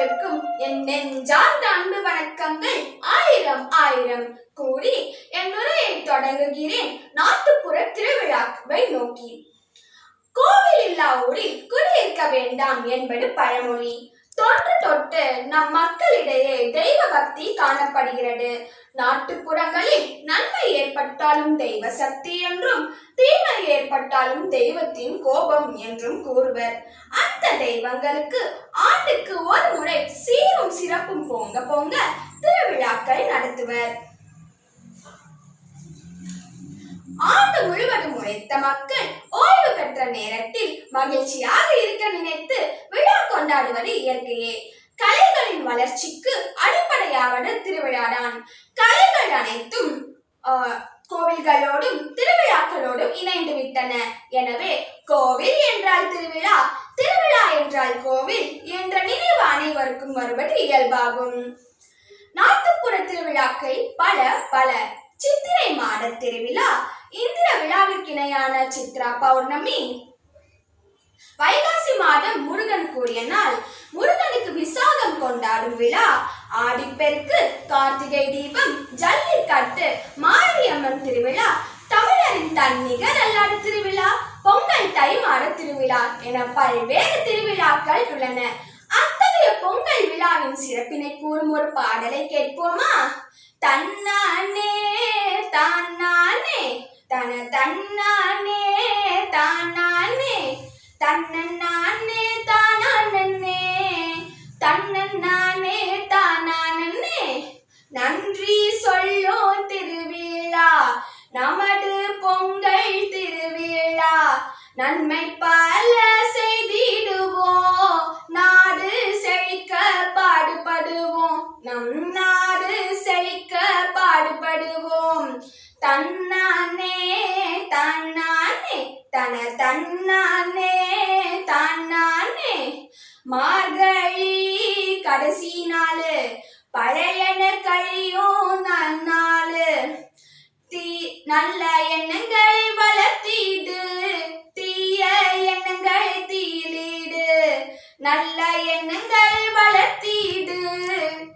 அனைவருக்கும் என் நெஞ்சார்ந்த அன்பு வணக்கங்கள். ஆயிரம் ஆயிரம். கூறி என் உரையை தொடங்குகிறேன். நாட்டுப்புற திருவிழாவை நோக்கி. கோவில் இல்லா ஊரில் குடியிருக்க வேண்டாம் என்பது பழமொழி. தொன்று தொட்டு நம் மக்களிடையே தெய்வ பக்தி காணப்படுகிறது. நாட்டுப்புறங்களில் நன்மை ஏற்பட்டாலும் தெய்வ சக்தி என்றும் தீமை ஏற்பட்டாலும் தெய்வத்தின் கோபம் என்றும் கூறுவர். அந்த தெய்வங்களுக்கு ஆண்டுக்கு ஒரு முறை சீரும் சிறப்பும் பொங்க பொங்க திருவிழாக்கள் நடத்துவர். ஆண்டு முழுவதும் உழைத்த மக்கள் ஓய்வு பெற்ற நேரத்தில் மகிழ்ச்சியாக இருக்க நினைத்து விழா கொண்டாடுவது இயற்கையே. கலைகளின் வளர்ச்சிக்கு அடிப்படையாவது திருவிழாதான். கலைகள் அனைத்தும் கோவில்களோடும் திருவிழாக்களோடும் இணைந்து விட்டன. எனவே கோவில் என்றால் திருவிழா திருவிழா என்றால் கோவில் என்ற நினைவு அனைவருக்கும் வருவது இயல்பாகும். நாட்டுப்புற திருவிழாக்கள் பல பல. சித்திரை மாத திருவிழா நாளான சித்ரா பௌர்ணமி. வைகாசி மாதம் முருகன் கூறிய நாள் முருகனுக்கு விசாகம் கொண்டாடும் விழா. ஆடிப்பெருக்கு கார்த்திகை தீபம் ஜல்லிக்கட்டு மாரியம்மன் திருவிழா தமிழரின் தன்னிகர் அல்லாத திருவிழா பொங்கல் தை மாத திருவிழா என பல்வேறு திருவிழாக்கள் உள்ளன. அத்தகைய பொங்கல் விழாவின் சிறப்பினை கூறும் ஒரு பாடலை கேட்போமா? தன்னானே தன்னானே தன தன்னானே தானானே தன்னே தானானே தன்னே தானானே நன்றி சொல்லோ திருவிழா நமது பொங்கல் திருவிழா. நன்மை பல செய்திடுவோம் நாடு செழிக்க பாடுபடுவோம். நம் நாடு செழிக்க பாடுபடுவோம். தன் தன்னானே தன்னானே. மார்கழி கடைசி நாளு பழையன கழியும் நன்னாளு. தீ நல்ல எண்ணங்களை வளர்த்திடு தீய எண்ணங்களை தீலிடு. நல்ல எண்ணங்களை வளர்த்திடு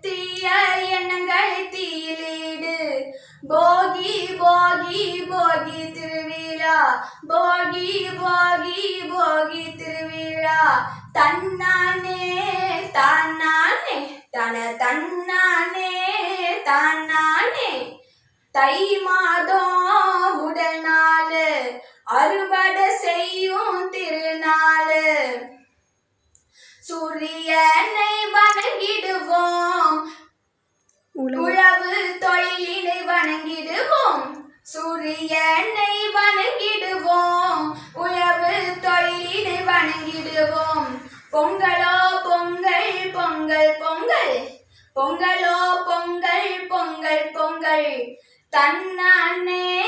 தீய எண்ணங்களை தீலிடு. போகி போகி போகி திருவி திருவிழா. போகி போகி போகி திருவிழா. தன்னானே தானானே தன தன்னானே தானானே தை மாதம் முதல் நாள் அறுவடை செய்யும் திருநாள். சூரியனை வணங்கிடுவோம். உழவு தொழிலினை வணங்கிடுவோம். சூரியனை பொங்கலோ பொங்கல் பொங்கல் பொங்கல். பொங்கலோ பொங்கல் பொங்கல் பொங்கல். தன்னானே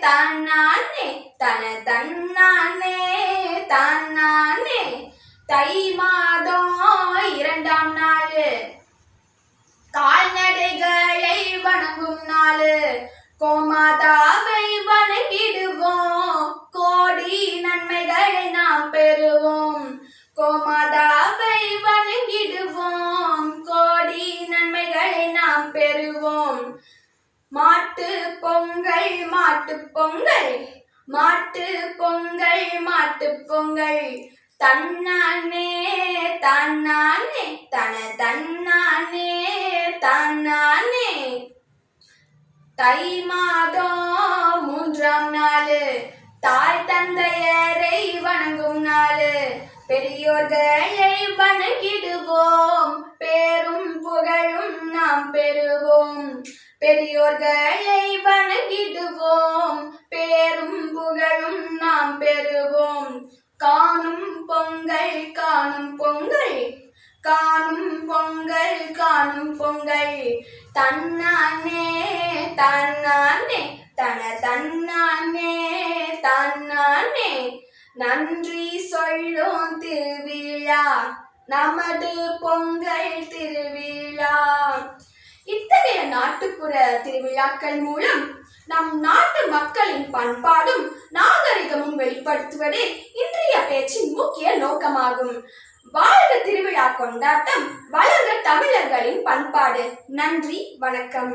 தானானே தன தன்னானே தன்னானே. தை மாதம் இரண்டாம் நாள். கால்நடைகளை வணங்கும் நாள். கோமாதாவை பெறுவோம் மாட்டு பொங்கல் மாட்டு பொங்கல். மாட்டு பொங்கல் மாட்டு பொங்கல். தன்னானே தன்னானே தன தன்னானே தன்னானே. தை மாதம் மூன்றாம் நாள் தாய் தந்தையரை வணங்கும் நாள் பெரியோர்களை வணங்கிடுவோம். பேரும் புகழும் நாம் பெறுவோம். பெரியோர்களை வணங்கிடுவோம். பேரும் புகழும் நாம் பெறுவோம். காணும் பொங்கல் காணும் பொங்கல். காணும் பொங்கல் காணும் பொங்கல். தன்னானே தன்னானே. தன தன்னானே தன்னானே. நன்றி சொல்லும் திருவிழா நமது பொங்கல் திருவிழா. இத்தகைய நாட்டுப்புற திருவிழாக்கள் மூலம் நம் நாட்டு மக்களின் பண்பாடும் நாகரிகமும் வெளிப்படுத்துவதே இன்றைய பேச்சின் முக்கிய நோக்கமாகும். வாழ்க திருவிழா கொண்டாட்டம் வளர்க தமிழர்களின் பண்பாடு. நன்றி வணக்கம்.